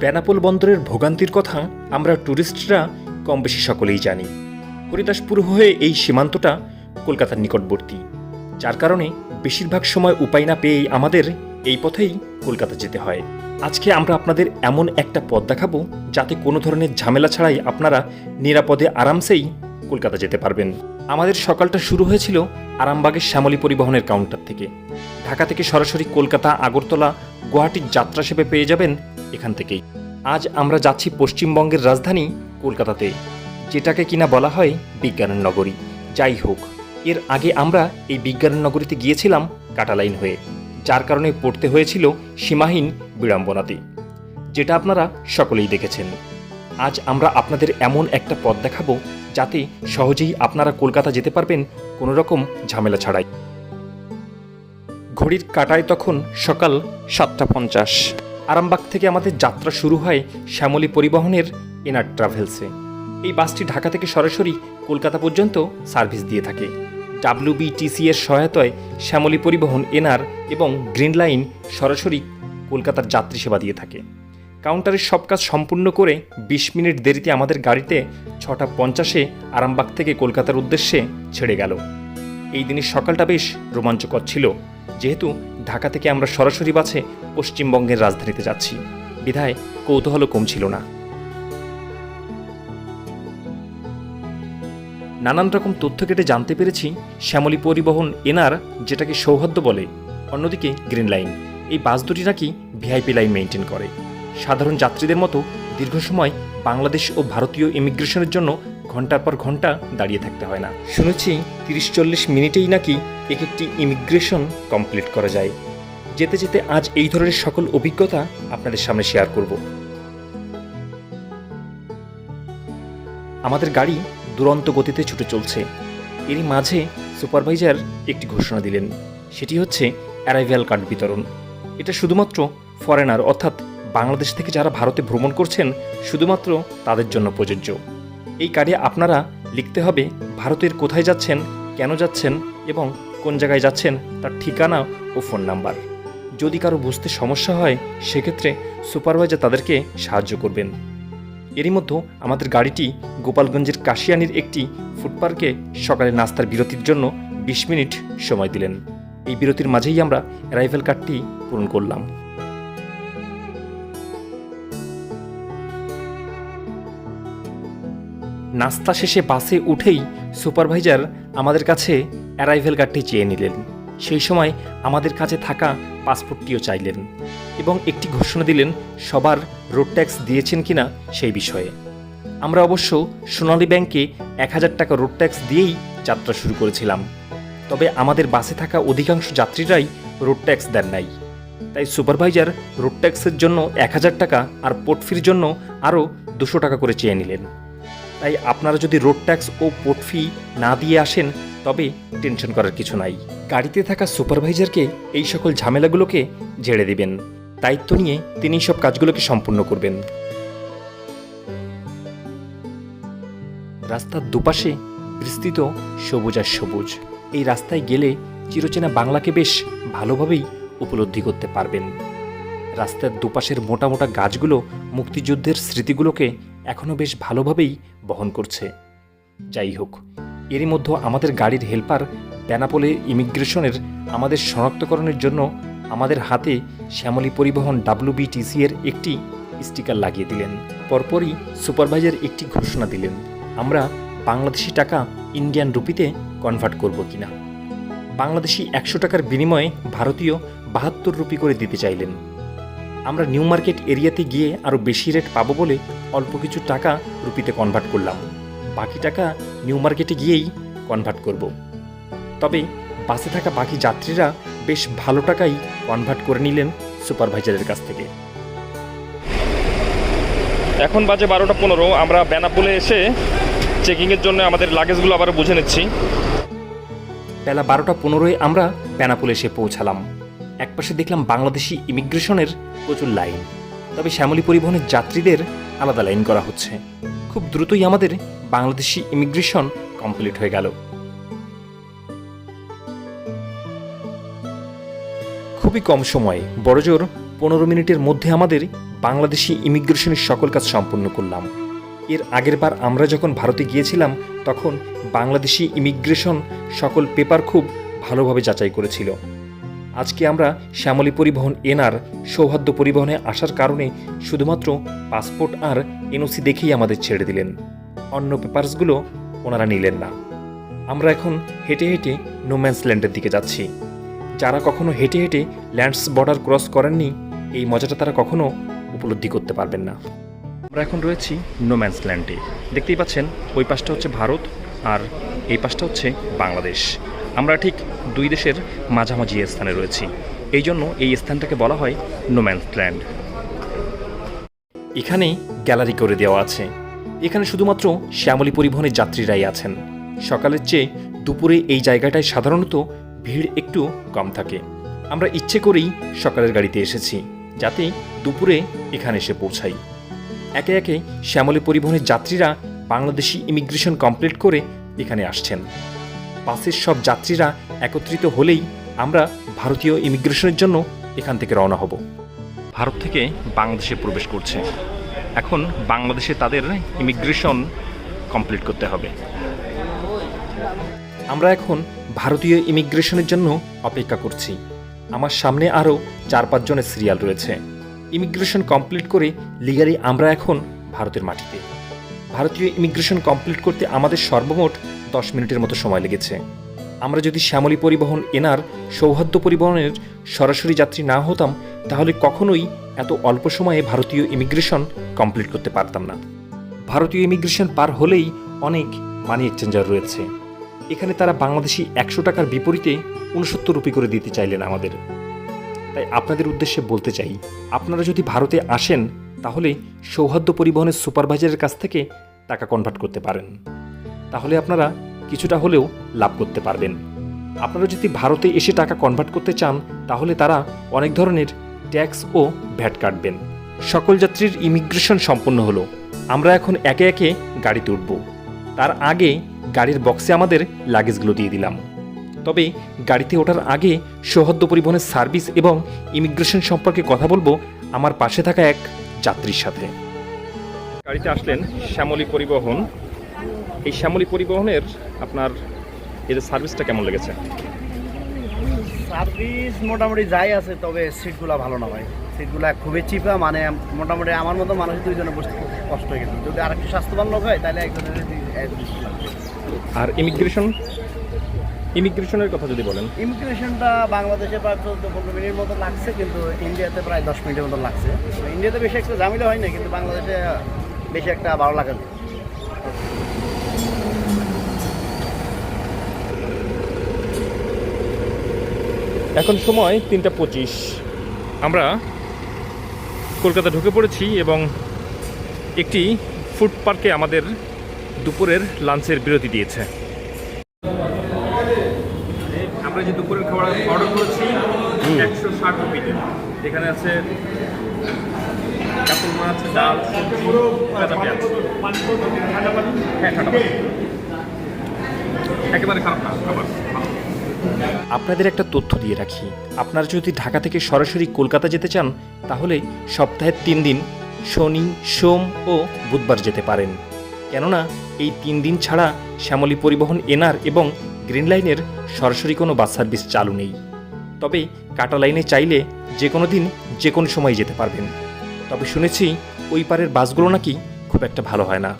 বেনাপোল বন্দরের ভোগান্তির কথা আমরা ট্যুরিস্টরা কম বেশি সকলেই জানি। হরিদাসপুর হয়ে এই সীমান্তটা কলকাতার নিকটবর্তী, যার কারণে বেশিরভাগ সময় উপায় না পেয়েই আমাদের এই পথেই কলকাতা যেতে হয়। আজকে আমরা আপনাদের এমন একটা পথ দেখাবো, যাতে কোনো ধরনের ঝামেলা ছাড়াই আপনারা নিরাপদে আরামসেই কলকাতা যেতে পারবেন। আমাদের সকালটা শুরু হয়েছিল আরামবাগের শ্যামলী পরিবহনের কাউন্টার থেকে। ঢাকা থেকে সরাসরি কলকাতা, আগরতলা, গুয়াহাটির যাত্রা সেবে পেয়ে যাবেন এখান থেকেই। আজ আমরা যাচ্ছি পশ্চিমবঙ্গের রাজধানী কলকাতাতে, যেটাকে কিনা বলা হয় বিজ্ঞানের নগরী। যাই হোক, এর আগে আমরা এই বিজ্ঞানের নগরীতে গিয়েছিলাম কাটালাইন হয়ে, যার কারণে পড়তে হয়েছিল সীমাহীন বিড়ম্বনাতে, যেটা আপনারা সকলেই দেখেছেন। আজ আমরা আপনাদের এমন একটা পথ দেখাবো যাতে সহজেই আপনারা কলকাতা যেতে পারবেন কোনো রকম ঝামেলা ছাড়াই। ঘড়ির কাটায় তখন সকাল সাতটা পঞ্চাশ। আরামবাগ থেকে আমাদের যাত্রা শুরু হয় শ্যামলী পরিবহনের এনার ট্রাভেলসে এই বাসটি ঢাকা থেকে সরাসরি কলকাতা পর্যন্ত সার্ভিস দিয়ে থাকে। ডাব্লিউবিটিসি এর সহায়তায় শ্যামলী পরিবহন এনআর এবং গ্রিন লাইন সরাসরি কলকাতার যাত্রী সেবা দিয়ে থাকে। কাউন্টারের সব কাজ সম্পূর্ণ করে বিশ মিনিট দেরিতে আমাদের গাড়িতে ছটা পঞ্চাশে আরামবাগ থেকে কলকাতার উদ্দেশ্যে ছেড়ে গেল। এই দিনের সকালটা বেশ রোমাঞ্চকর ছিল। যেহেতু ঢাকা থেকে আমরা সরাসরি বাসে পশ্চিমবঙ্গের রাজধানীতে যাচ্ছি। বিধায় কৌতূহল কম ছিল না। নানান রকম তথ্য কেটে জানতে পেরেছি শ্যামলী পরিবহন এনার যেটাকে সৌহার্দ্য বলে, অন্যদিকে গ্রিন লাইন। এই বাস দুটি নাকি ভিআইপি লাইন মেনটেন করে। সাধারণ যাত্রীদের মতো দীর্ঘ সময় বাংলাদেশ ও ভারতীয় ইমিগ্রেশনের জন্য ঘণ্টার পর ঘণ্টা দাঁড়িয়ে থাকতে হয় না। শুনেছি তিরিশ চল্লিশ মিনিটেই নাকি এক একটি ইমিগ্রেশন কমপ্লিট করা যায়। যেতে যেতে আজ এই ধরনের সকল অভিজ্ঞতা আপনাদের সামনে শেয়ার করব। আমাদের গাড়ি দুরন্ত গতিতে ছুটে চলছে। এরই মাঝে সুপারভাইজার একটি ঘোষণা দিলেন। সেটি হচ্ছে অ্যারাইভ্যাল কার্ড বিতরণ। এটা শুধুমাত্র ফরেনার অর্থাৎ বাংলাদেশ থেকে যারা ভারতে ভ্রমণ করছেন, শুধুমাত্র তাদের জন্য প্রযোজ্য। এই কার্ডে আপনারা লিখতে হবে ভারতের কোথায় যাচ্ছেন, কেন যাচ্ছেন এবং কোন জায়গায় যাচ্ছেন, তার ঠিকানা ও ফোন নাম্বার। যদি কারও বুঝতে সমস্যা হয়, সেক্ষেত্রে সুপারভাইজার তাদেরকে সাহায্য করবেন। এরই মধ্যে আমাদের গাড়িটি গোপালগঞ্জের কাশিয়ানির একটি ফুডপার্কে সকালে নাস্তার বিরতির জন্য বিশ মিনিট সময় দিলেন। এই বিরতির মাঝেই আমরা অ্যারাইভেল কার্ডটি পূরণ করলাম। নাস্তা শেষে বাসে উঠেই সুপারভাইজার আমাদের কাছে অ্যারাইভেল কার্ডটি চেয়ে নিলেন। সেই সময় আমাদের কাছে থাকা পাসপোর্টটিও চাইলেন এবং একটি ঘোষণা দিলেন, সবার রোড ট্যাক্স দিয়েছেন কিনা সেই বিষয়ে। আমরা অবশ্য সোনালী ব্যাংকে এক হাজার টাকা রোড ট্যাক্স দিয়েই যাত্রা শুরু করেছিলাম। তবে আমাদের বাসে থাকা অধিকাংশ যাত্রীরাই রোড ট্যাক্স দেন নাই। তাই সুপারভাইজার রোড ট্যাক্সের জন্য এক হাজার টাকা আর পোর্ট ফির জন্য আরও দুশো টাকা করে চেয়ে নিলেন। তাই আপনারা যদি রোড ট্যাক্স ও পোর্ট ফি না দিয়ে আসেন, তবে টেনশন করার কিছু নাই। গাড়িতে থাকা সুপারভাইজারকে এই সকল ঝামেলাগুলোকে ঝেড়ে দিবেন। দায়িত্ব নিয়ে তিনি সব কাজগুলোকে সম্পূর্ণ করবেন। রাস্তার দুপাশে বিস্তৃত সবুজ আর সবুজ। এই রাস্তায় গেলে চিরচেনা বাংলাকে বেশ ভালোভাবেই উপলব্ধি করতে পারবেন। রাস্তার দুপাশের মোটা মোটা গাছগুলো মুক্তিযুদ্ধের স্মৃতিগুলোকে এখনও বেশ ভালোভাবেই বহন করছে। যাই হোক, এরই মধ্যে আমাদের গাড়ির হেল্পার বেনাপোলে ইমিগ্রেশনের আমাদের শনাক্তকরণের জন্য আমাদের হাতে শ্যামলী পরিবহন ডাব্লিউবিটিসি এর একটি স্টিকার লাগিয়ে দিলেন। পরপরই সুপারভাইজার একটি ঘোষণা দিলেন, আমরা বাংলাদেশি টাকা ইন্ডিয়ান রুপিতে কনভার্ট করব কিনা? বাংলাদেশি একশো টাকার বিনিময়ে ভারতীয় বাহাত্তর রুপি করে দিতে চাইলেন। আমরা নিউ মার্কেট এরিয়াতে গিয়ে আরও বেশি রেট পাবো বলে অল্প কিছু টাকা রুপিতে কনভার্ট করলাম। বাকি টাকা নিউ মার্কেটে গিয়েই কনভার্ট করব। তবে বাসে থাকা বাকি যাত্রীরা বেশ ভালো টাকাই কনভার্ট করে নিলেন সুপারভাইজারের কাছ থেকে। এখন বাজে বারোটা পনেরো আমরা বেনাপুলে এসে চেকিংয়ের জন্য আমাদের লাগেজগুলো আবার বুঝে নিচ্ছি। বেলা বারোটা পনেরোয় আমরা বেনাপুল এসে পৌঁছালাম। একপাশে দেখলাম বাংলাদেশি ইমিগ্রেশনের প্রচুর লাইন। তবে শ্যামলী পরিবহনের যাত্রীদের আলাদা লাইন করা হচ্ছে। খুব দ্রুতই আমাদের বাংলাদেশি ইমিগ্রেশন কমপ্লিট হয়ে গেল। খুবই কম সময়ে, বড়জোর পনেরো মিনিটের মধ্যে আমাদের বাংলাদেশি ইমিগ্রেশনের সকল কাজ সম্পন্ন করলাম। এর আগের বার আমরা যখন ভারতে গিয়েছিলাম, তখন বাংলাদেশি ইমিগ্রেশন সকল পেপার খুব ভালোভাবে যাচাই করেছিল। আজকে আমরা শ্যামলী পরিবহন এনআর সৌহার্দ্য পরিবহনে আসার কারণে শুধুমাত্র পাসপোর্ট আর এনওসি দেখেই আমাদের ছেড়ে দিলেন। অন্য পেপারসগুলো ওনারা নিলেন না। আমরা এখন হেঁটে হেঁটে নোম্যান্স ল্যান্ডের দিকে যাচ্ছি। যারা কখনো হেঁটে হেঁটে ল্যান্ডস বর্ডার ক্রস করেননি, এই মজাটা তারা কখনো উপলব্ধি করতে পারবেন না। আমরা এখন রয়েছি নোম্যান্স ল্যান্ডে দেখতেই পাচ্ছেন, ওই পাশটা হচ্ছে ভারত আর এই পাশটা হচ্ছে বাংলাদেশ। আমরা ঠিক দুই দেশের মাঝামাঝি স্থানে রয়েছি। এই জন্য এই স্থানটাকে বলা হয় নোম্যান্স ল্যান্ড। এখানে গ্যালারি করে দেওয়া আছে। এখানে শুধুমাত্র শ্যামলী পরিবহনের যাত্রীরাই আছেন। সকালের চেয়ে দুপুরে এই জায়গাটায় সাধারণত ভিড় একটু কম থাকে। আমরা ইচ্ছে করেই সকালের গাড়িতে এসেছি, যাতে দুপুরে এখানে এসে পৌঁছাই। একে একে শ্যামলী পরিবহনের যাত্রীরা বাংলাদেশি ইমিগ্রেশন কমপ্লিট করে এখানে আসছেন। বাসের সব যাত্রীরা একত্রিত হলেই আমরা ভারতীয় ইমিগ্রেশনের জন্য এখান থেকে রওনা হব। ভারত থেকে বাংলাদেশে প্রবেশ করছে। এখন বাংলাদেশে তাদের ইমিগ্রেশন কমপ্লিট করতে হবে। আমরা এখন ভারতীয় ইমিগ্রেশনের জন্য অপেক্ষা করছি। আমার সামনে আরও চার পাঁচজনের সিরিয়াল রয়েছে। ইমিগ্রেশন কমপ্লিট করে লিগালি আমরা এখন ভারতের মাটিতে। ভারতীয় ইমিগ্রেশন কমপ্লিট করতে আমাদের সর্বমোট দশ মিনিটের মতো সময় লেগেছে। আমরা যদি শ্যামলী পরিবহন এনার সৌহার্দ্য পরিবহনের সরাসরি যাত্রী না হতাম, তাহলে কখনোই এত অল্প সময়ে ভারতীয় ইমিগ্রেশন কমপ্লিট করতে পারতাম না। ভারতীয় ইমিগ্রেশন পার হলেই অনেক মানি এক্সচেঞ্জার রয়েছে। এখানে তারা বাংলাদেশি একশো টাকার বিপরীতে উনসত্তর রুপি করে দিতে চাইলেন আমাদের। তাই আপনাদের উদ্দেশ্যে বলতে চাই, আপনারা যদি ভারতে আসেন, তাহলে সৌহার্দ্য পরিবহনের সুপারভাইজারের কাছ থেকে টাকা কনভার্ট করতে পারেন। তাহলে আপনারা কিছুটা হলেও লাভ করতে পারবেন। আপনারা যদি ভারতে এসে টাকা কনভার্ট করতে চান, তাহলে তারা অনেক ধরনের ট্যাক্স ও ভ্যাট কাটবেন। সকল যাত্রীর ইমিগ্রেশন সম্পন্ন হলো। আমরা এখন একে একে গাড়িতে উঠব। তার আগে গাড়ির বক্সে আমাদের লাগেজগুলো দিয়ে দিলাম। তবে গাড়িতে ওঠার আগে সৌহার্দ্য পরিবহনের সার্ভিস এবং ইমিগ্রেশন সম্পর্কে কথা বলব আমার পাশে থাকা এক যাত্রীর সাথে। গাড়িতে আসলেন শ্যামলী পরিবহন এই শ্যামলী পরিবহনের আপনার এদের সার্ভিসটা কেমন লেগেছে? সার্ভিস মোটামুটি যাই আছে তবে সিটগুলো ভালো না ভাই। সিটগুলো খুবই চিপা মানে মোটামুটি আমার মতো মানুষ দুইজনে বসতে কষ্ট হয়ে গেছে। যদি আর একটু স্বাস্থ্যবান লোক হয় তাহলে একজনের। আর ইমিগ্রেশন ইমিগ্রেশনের কথা যদি বলেন। ইমিগ্রেশনটা বাংলাদেশে প্রায় চোদ্দ পনেরো মিনিট মতো লাগছে কিন্তু ইন্ডিয়াতে প্রায় দশ মিনিটের মতো লাগছে। তো ইন্ডিয়াতে বেশি একটা ঝামেলা হয় না কিন্তু বাংলাদেশে বেশি একটা ভালো লাগে এখন সময় তিনটা পঁচিশ। আমরা কলকাতা ঢুকে পড়েছি এবং একটি ফুড পার্কে আমাদের দুপুরের লাঞ্চের বিরতি দিয়েছে। আমরা যে দুপুরের খাবার অর্ডার করেছি একশো ষাট রুপিতে এখানে আছে কাতল মাছ ডাল সবজি কাঁচা পেঁয়াজ। হ্যাঁ ঠান্ডা পানি। একেবারে খারাপ না খাবার। আপনাদের একটা তথ্য দিয়ে রাখি। আপনারা যদি ঢাকা থেকে সরাসরি কলকাতা যেতে চান, তাহলে সপ্তাহের তিন দিন, শনি, সোম ও বুধবার যেতে পারেন। কেননা, এই তিন দিন ছাড়া শ্যামলী পরিবহন এনআর এবং গ্রিন লাইনের সরাসরি কোনো বাস সার্ভিস চালু নেই। তবে কাটা লাইনে চাইলে যে কোনো দিন, যে কোনো সময় যেতে পারবেন। তবে শুনেছি, ওই পারের বাসগুলো নাকি খুব একটা ভালো হয় না।